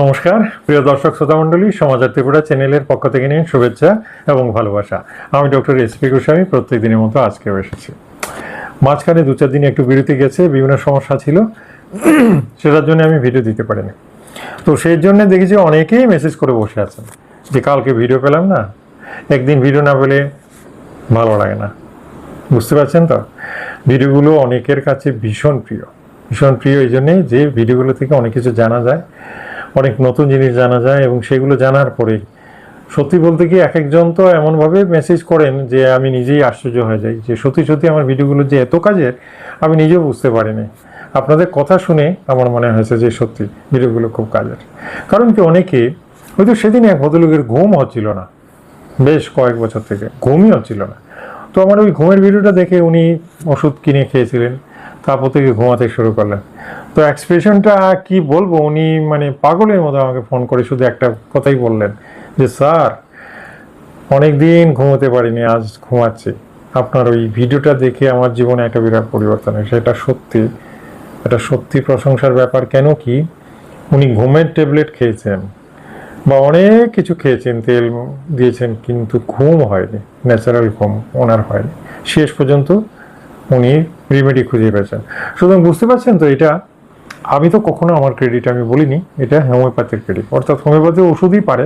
নমস্কার, প্রিয় দর্শক শ্রোতা মণ্ডলী সমাচার ত্রিপুরা চ্যানেলের পক্ষ থেকে নিয়ে শুভেচ্ছা এবং ভালোবাসা। আমি ডক্টর এস পি গোস্বামী প্রত্যেক দিনের মতো আজকেও এসেছি। মাঝখানে দু চার দিন একটু বিরতি গেছে, বিভিন্ন সমস্যা ছিল। সেটার জন্য আমি ভিডিও দিতে পারিনি। তো সেই জন্য দেখেছি অনেকেই মেসেজ করে বসে আছেন যে কালকে ভিডিও পেলাম না। একদিন ভিডিও না পেলে ভালো লাগে না। বুঝতে পারছেন তো? ভিডিওগুলো অনেকের কাছে ভীষণ প্রিয়। ভীষণ প্রিয় এই জন্যেই যে ভিডিওগুলো থেকে অনেক কিছু জানা যায় অনেক নতুন জিনিস জানা যায় এবং সেগুলো জানার পরে সত্যি বলতে কি এক একজন তো এমনভাবে মেসেজ করেন যে আমি নিজেই আশ্চর্য হয়ে যাই, যে সত্যি সত্যি আমার ভিডিওগুলো যে এত কাজের, আমি নিজেও বুঝতে পারিনি আপনাদের কথা শুনে আমার মনে হয়েছে যে সত্যি ভিডিওগুলো খুব কাজের। কারণ কি অনেকে, হয়তো সেদিন এক ভদ্রলোকের ঘুম হচ্ছিল না। বেশ কয়েক বছর থেকে, ঘুমই হচ্ছিল না। তো আমার ওই ঘুমের ভিডিওটা দেখে উনি ওষুধ কিনে খেয়েছিলেন। তারপর থেকে ঘুমাতে শুরু করলেন। তো এক্সপ্রেশনটা কি বলব? উনি মানে পাগলের মতো আমাকে ফোন করে শুধু একটা কথাই বললেন যে, স্যার অনেক দিন ঘুমোতে পারিনি, আজ ঘুমাচ্ছি। আপনার ওই ভিডিওটা দেখে আমার জীবনে একটা বিরাট পরিবর্তন হয়েছে এটা সত্যি এটা সত্যি প্রশংসার ব্যাপার। কেন কি, উনি ঘুমের ট্যাবলেট খেয়েছেন বা অনেক কিছু খেয়েছেন, তেল দিয়েছেন, কিন্তু ঘুম হয়নি। ন্যাচারাল ঘুম ওনার হয়নি। শেষ পর্যন্ত উনি রিমেডি খুঁজে পেয়েছেন সুতরাং বুঝতে পারছেন তো এটা, আমি তো কখনো আমার ক্রেডিট আমি বলিনি, এটা হোমিওপ্যাথির ক্রেডিট অর্থাৎ হোমিওপ্যাথি ওষুধই পারে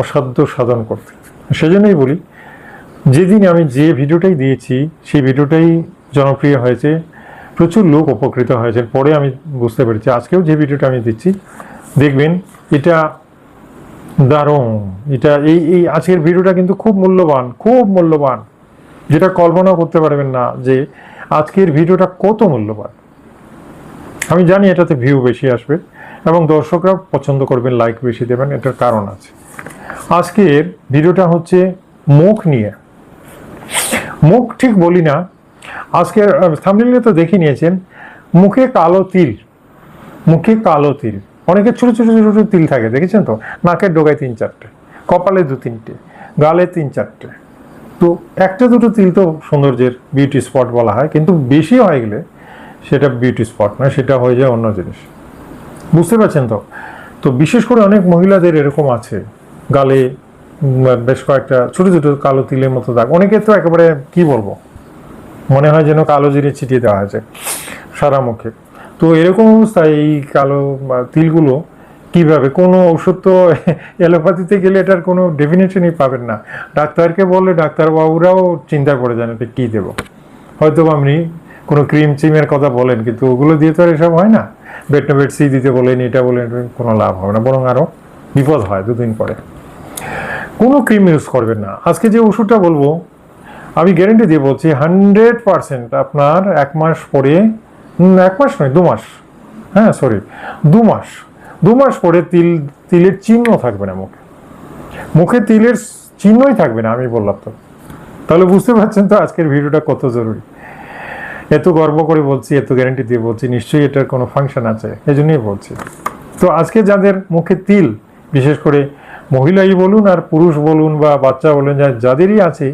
অসাধ্য সাধন করতে। সেজন্যই বলি, যেদিন আমি যে ভিডিওটাই দিয়েছি, সেই ভিডিওটাই জনপ্রিয় হয়েছে, প্রচুর লোক উপকৃত হয়েছে পরে আমি বুঝতে পেরেছি, আজকেও যে ভিডিওটা আমি দিচ্ছি, দেখবেন এটা দারুণ। এটা এই এই আজকের ভিডিওটা কিন্তু খুব মূল্যবান খুব মূল্যবান। যেটা কল্পনা করতে পারবেন না যে আজকের ভিডিওটা কত মূল্যবান? আমি জানি এটাতে ভিউ বেশি আসবে এবং দর্শকরা পছন্দ করবেন লাইক বেশি দেবেন, এটার কারণ আছে। আজকের ভিডিওটা হচ্ছে মুখ নিয়ে। মুখ ঠিক বলি না, আজকের থামলিলে তো দেখে নিয়েছেন, মুখে কালো তিল। মুখে কালো তিল। অনেকের ছোট ছোট ছোট ছোট তিল থাকে, দেখেছেন তো? নাকের ডোগায় তিন চারটে, কপালে দু তিনটে, গালে তিন চারটে। তো একটা দুটো তিল তো সৌন্দর্যের বিউটি স্পট বলা হয়, কিন্তু বেশি হয়ে গেলে সেটা বিউটি স্পট না, সেটা হয়ে যায় অন্য জিনিস। বুঝতে পারছেন তো? তো বিশেষ করে অনেক মহিলাদের এরকম আছে। গালে বেশ কয়েকটা ছোটো ছোটো কালো তিলের মতো দাগ। অনেকে তো একেবারে, কি বলব? মনে হয় যেন কালো জিরে ছিটিয়ে দেওয়া হয়েছে সারা মুখে। তো এরকম অবস্থায় এই কালো তিলগুলো কীভাবে? কোনো ওষুধ তো অ্যালোপ্যাথিতে গেলে এটার কোনো ডেফিনেশনই পাবেন না। ডাক্তারকে বললে ডাক্তারবাবুরাও চিন্তা করে যান এটা কী দেবো। হয়তো আপনি কোনো ক্রিম চিমের কথা বলেন, কিন্তু ওগুলো দিয়ে তো আর এসব হয় না। বেটনোবেট সি দিতে বলেন, এটা বলেন, কোনো লাভ হবে না, বরং আরও বিপদ হয় দুদিন পরে। কোনো ক্রিম ইউজ করবেন না। আজকে যে ওষুধটা বলব, আমি গ্যারেন্টি দিয়ে বলছি হান্ড্রেড পারসেন্ট আপনার এক মাস পরে এক মাস নয়, দু মাস। হ্যাঁ সরি দু মাস। দু মাস পরে তিল, তিলের চিহ্ন থাকবে না মুখে। মুখে তিলের চিহ্নই থাকবে না, আমি বললাম তো। তাহলে বুঝতে পারছেন তো আজকের ভিডিওটা কত জরুরি। এত গর্ব করে বলছি, এত গ্যারেন্টি দিয়ে বলছি, নিশ্চয়ই এটার কোনো ফাংশন আছে এই জন্যই বলছি। তো আজকে যাদের মুখে তিল, বিশেষ করে মহিলাই বলুন আর পুরুষ বলুন বা বাচ্চা বলুন, যা যাদেরই আছে,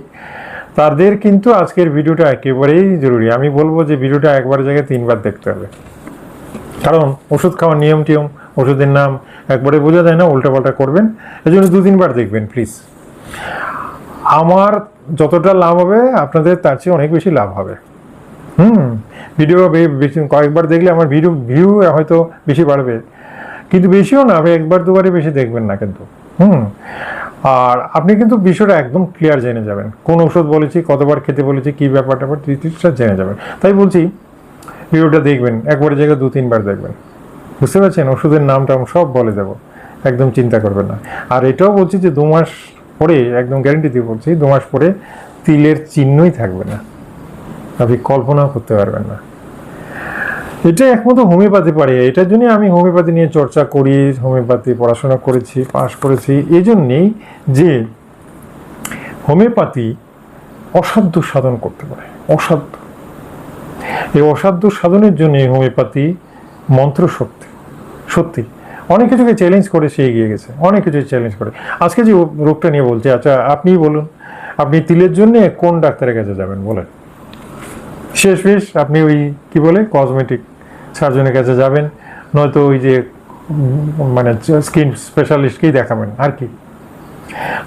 তাদের কিন্তু আজকের ভিডিওটা একেবারেই জরুরি। আমি বলব যে ভিডিওটা একবার জায়গায় তিনবার দেখতে হবে। কারণ ওষুধ খাওয়ার নিয়ম টিয়ম ওষুধের নাম একবারে বোঝা যায় না, উল্টাপাল্টা করবেন। এই জন্য দু তিনবার দেখবেন প্লিজ আমার যতটা লাভ হবে, আপনাদের তার চেয়ে অনেক বেশি লাভ হবে। হুম ভিডিও কয়েকবার দেখলে আমার ভিডিও ভিউ হয়তো বেশি বাড়বে। কিন্তু বেশিও না, আপনি একবার দুবারে বেশি দেখবেন না কিন্তু। হুম, আর আপনি কিন্তু বিষয়টা একদম ক্লিয়ার জেনে যাবেন। কোন ওষুধ বলেছি, কতবার খেতে বলেছি, কী ব্যাপার ট্যাপার জেনে যাবেন। তাই বলছি ভিডিওটা দেখবেন, একবার জায়গায় দু তিনবার দেখবেন। বুঝতে পারছেন? ওষুধের নাম টাম সব বলে দেবো। একদম চিন্তা করবেন না। আর এটাও বলছি যে দু মাস পরে, একদম গ্যারেন্টি দিয়ে বলছি, দু মাস পরে তিলের চিহ্নই থাকবে না। আপনি কল্পনাও করতে পারবেন না। এটা একমাত্র হোমিওপ্যাথি পারে এটার জন্য আমি হোমিওপ্যাথি নিয়ে চর্চা করি, হোমিওপ্যাথি পড়াশোনা করেছি, পাশ করেছি। এই জন্যেই যে হোমিওপ্যাথি অসাধ্য সাধন করতে পারে। অসাধ্য। এই অসাধ্য সাধনের জন্য হোমিওপ্যাথি মন্ত্র শক্তি সত্যি, অনেক কিছুকে চ্যালেঞ্জ করে সে এগিয়ে গেছে। অনেক কিছু চ্যালেঞ্জ করে। আজকে যে রোগটা নিয়ে বলছে আচ্ছা আপনিই বলুন, আপনি তিলের জন্য কোন ডাক্তারের কাছে যাবেন বলেন? শেষ শেষ আপনি ওই কি বলে কসমেটিক সার্জনের কাছে যাবেন, নয়তো ওই যে মানে স্কিন স্পেশালিস্টকেই দেখাবেন, আর কি।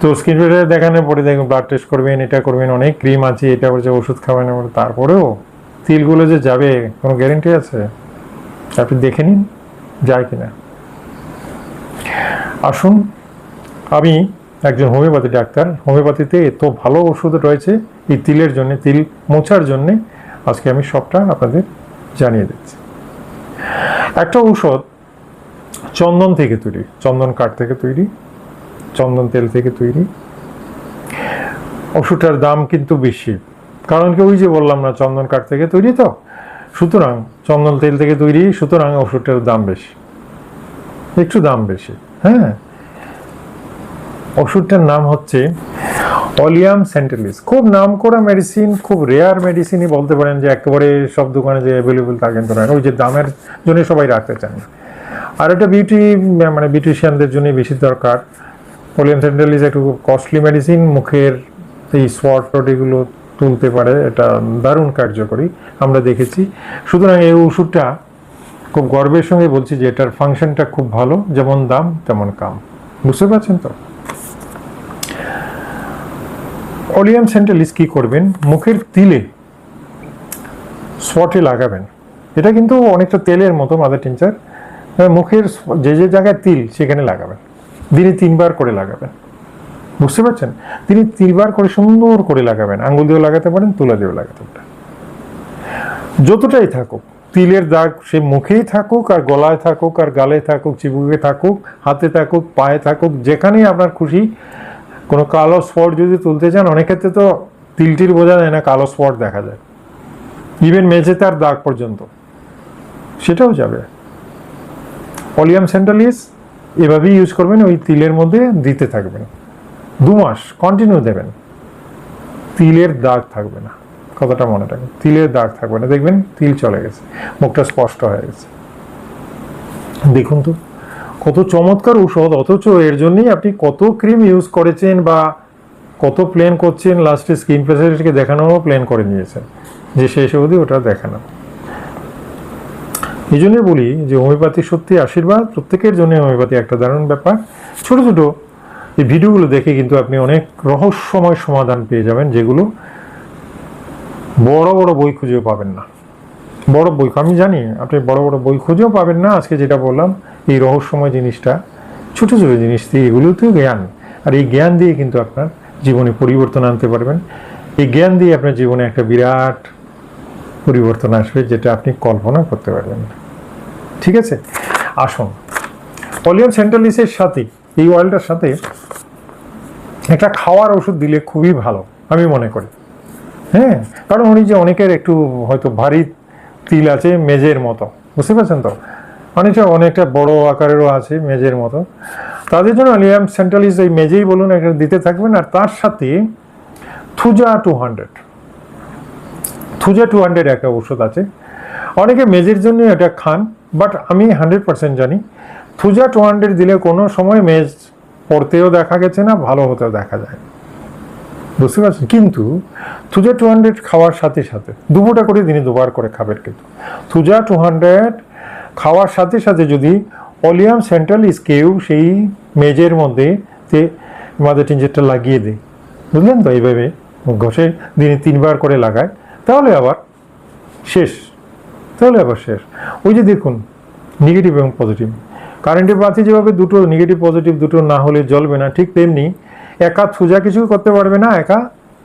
তো স্কিন স্পেশালিস্ট দেখানোর পরে দেখবেন ব্লাড টেস্ট করবেন, এটা করবেন, অনেক ক্রিম আছে, এটা হচ্ছে ওষুধ খাবেন, তারপরেও তিলগুলো যে যাবে, কোনো গ্যারেন্টি আছে? আপনি দেখে নিন, যায় কিনা। আসুন, আমি একজন হোমিওপ্যাথি ডাক্তার। হোমিওপ্যাথিতে এত ভালো ওষুধ রয়েছে, এই তিলের জন্য, তিল মোছার জন্য। আজকে আমি সবটা আপনাদের জানিয়ে দিচ্ছি। একটা ঔষধ চন্দন থেকে তৈরি, চন্দন কাঠ থেকে তৈরি, চন্দন তেল থেকে তৈরি। ওষুধটার দাম কিন্তু বেশি। কারণ কি ওই যে বললাম না, চন্দন কাঠ থেকে তৈরি তো? সুতরাং চন্দন তেল থেকে তৈরি, সুতরাং ওষুধটার দাম বেশি। একটু দাম বেশি হ্যাঁ? ওষুধটার নাম হচ্ছে অলিয়াম সেন্টেলিস খুব নাম করা মেডিসিন খুব রেয়ার মেডিসিনই বলতে পারেন যে একেবারে সব দোকানে যে অ্যাভেলেবেল তা কিন্তু নয়। ওই যে দামের জন্য সবাই রাখতে চান। আর এটা বিউটি মানে বিউটিশিয়ানদের জন্য বেশি দরকার। অলিয়াম সেন্টেলিস একটু কস্টলি মেডিসিন মুখের এই স্পট এগুলো তুলতে পারে, এটা দারুণ কার্যকরী, আমরা দেখেছি। সুতরাং এই ওষুধটা খুব গর্বের সঙ্গে বলছি যে এটার ফাংশনটা খুব ভালো, যেমন দাম, তেমন কাম। বুঝতে পারছেন তো? অলিয়াম সেন্টালিস কি করবেন? মুখের তিলে স্পটে লাগাবেন। এটা কিন্তু অনেকটা তেলের মতো, মাদার টিনচার। মুখের যে যে জায়গায় তিল, সেখানে লাগাবেন। দিনে তিনবার করে লাগাবেন। বুঝতে পারছেন? তিনি তিনবার করে সুন্দর করে লাগাবেন। আঙ্গুল দিয়েও লাগাতে পারেন, তুলা দিয়েও লাগাতে পারেন। যতটাই থাকুক, তিলের দাগ সে মুখেই থাকুক আর গলায় থাকুক আর গালে থাকুক, চিবুকে থাকুক, হাতে থাকুক, পায়ে থাকুক, যেখানেই আপনার খুশি, কোনো কালো স্পট যদি তুলতে চান, অনেক ক্ষেত্রে তো তিলটির বোঝা যায় না, কালো স্পট দেখা যায়। ইভেন মেঝে তার দাগ পর্যন্ত। সেটাও যাবে। অলিয়াম সেন্টালিস এভাবেই ইউজ করবেন, ওই তিলের মধ্যে দিতে থাকবেন। দু মাস কন্টিনিউ দেবেন। তিলের দাগ থাকবে না, কথাটা মনে রাখবেন। তিলের দাগ থাকবে না। দেখবেন তিল চলে গেছে, মুখটা স্পষ্ট হয়ে গেছে। দেখুন তো, কত চমৎকার ঔষধ, অথচ এর জন্যই আপনি কত ক্রিম ইউজ করেছেন বা কত প্ল্যান করছেন। লাস্টে স্কিন স্পেশালিস্টকে দেখানোও প্ল্যান করে নিয়েছেন, যে শেষ অবধি ওটা দেখানো। এই জন্যই বলি যে হোমিওপ্যাথি সত্যি আশীর্বাদ। প্রত্যেকের জন্য হোমিওপ্যাথি একটা দারুণ ব্যাপার। ছোট ছোট এই ভিডিওগুলো দেখে কিন্তু আপনি অনেক রহস্যময় সমাধান পেয়ে যাবেন, যেগুলো বড় বড় বই খুঁজেও পাবেন না। বড় বই আমি জানি আপনি বড় বড় বই খুঁজেও পাবেন না, আজকে যেটা বললাম, এই রহস্যময় জিনিসটা, ছোটো ছোটো জিনিস দিয়ে এগুলোতেও জ্ঞান। আর এই জ্ঞান দিয়ে কিন্তু আপনার জীবনে পরিবর্তন আনতে পারবেন। এই জ্ঞান দিয়ে আপনার জীবনে একটা বিরাট পরিবর্তন আসবে, যেটা আপনি কল্পনা করতে পারবেন ঠিক আছে? আসুন। অলিয়াম সেন্ট্রালিসের সাথে, এই অয়েলটার সাথে একটা খাওয়ার ওষুধ দিলে খুবই ভালো, আমি মনে করি। হ্যাঁ কারণ উনি যে অনেকের একটু হয়তো ভারী তিল আছে, মেজের মতো। বুঝতে পারছেন তো? অনেকটা অনেকটা বড় আকারেরও আছে, মেজের মতো। তাদের জন্য অলিয়াম সেন্ট্রালিস এই মেজেই বলুন একটা দিতে থাকবেন। আর তার সাথে Thuja two hundred. Thuja two hundred একটা ওষুধ আছে। অনেকে মেজের জন্য এটা খান, বাট আমি হান্ড্রেড পার্সেন্ট জানি, থুজা টু হান্ড্রেড দিলে কোনো সময় মেজ পড়তেও দেখা গেছে না, ভালো হতেও দেখা যায়। বুঝতে পারছেন? কিন্তু থুজা টু হান্ড্রেড খাওয়ার সাথে সাথে দুপুরটা করে দিনে দুবার করে খাবেন কিন্তু। থুজা টু হান্ড্রেড খাওয়ার সাথে সাথে যদি অলিয়াম সেন্ট্রাল স্কেউ সেই মেজের মধ্যে তে মাদার টিঞ্জেরটা লাগিয়ে দেয়। বুঝলেন তো? এইভাবে ঘষে দিনে তিনবার করে লাগায়। তাহলে আবার শেষ। তাহলে আবার শেষ। ওই যে দেখুন নেগেটিভ এবং পজিটিভ কারেন্টের বাতি যেভাবে দুটো নেগেটিভ পজিটিভ দুটো না হলে জ্বলবে না, ঠিক তেমনি একা থুজা কিছু করতে পারবে না, একা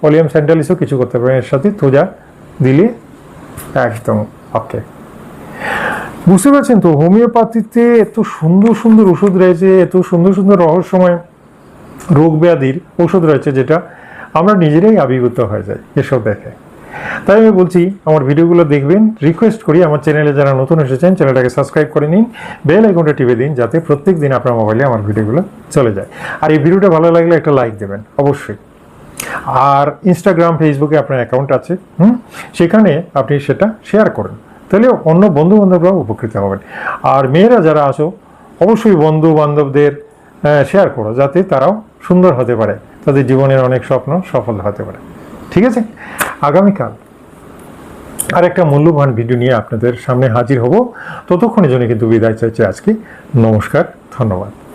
অলিয়াম সেন্ট্রালিসও কিছু করতে পারবে। এর সাথে থুজা দিলে একদম ওকে বুঝতে পারছেন তো, হোমিওপ্যাথিতে এত সুন্দর সুন্দর ওষুধ রয়েছে, এত সুন্দর সুন্দর রহস্যময় রোগ ব্যাধির ওষুধ রয়েছে যেটা আমরা নিজেরাই আবির্ভূত হয়ে যাই, এসব দেখে তাই আমি বলছি, আমার ভিডিওগুলো দেখবেন রিকোয়েস্ট করি, আমার চ্যানেলে যারা নতুন এসেছেন চ্যানেলটাকে সাবস্ক্রাইব করে নিন বেল আইকনটা টিপে দিন, যাতে প্রত্যেক দিন আপনার মোবাইলে আমার ভিডিওগুলো চলে যায়। আর এই ভিডিওটা ভালো লাগলে একটা লাইক দেবেন, অবশ্যই। আর ইনস্টাগ্রাম ফেসবুকে আপনার অ্যাকাউন্ট আছে, হুম? সেখানে আপনি সেটা শেয়ার করেন। তাহলে অন্য বন্ধু বান্ধবরাও উপকৃত হবেন। আর মেয়েরা যারা আছো, অবশ্যই বন্ধু বান্ধবদের শেয়ার করো, যাতে তারাও সুন্দর হতে পারে। তাদের জীবনের অনেক স্বপ্ন সফল হতে পারে। ঠিক আছে? আগামীকাল আর একটা মূল্যবান ভিডিও নিয়ে আপনাদের সামনে হাজির হব। ততক্ষণের জন্য কিন্তু বিদায় চাইছি আজকে। নমস্কার, ধন্যবাদ।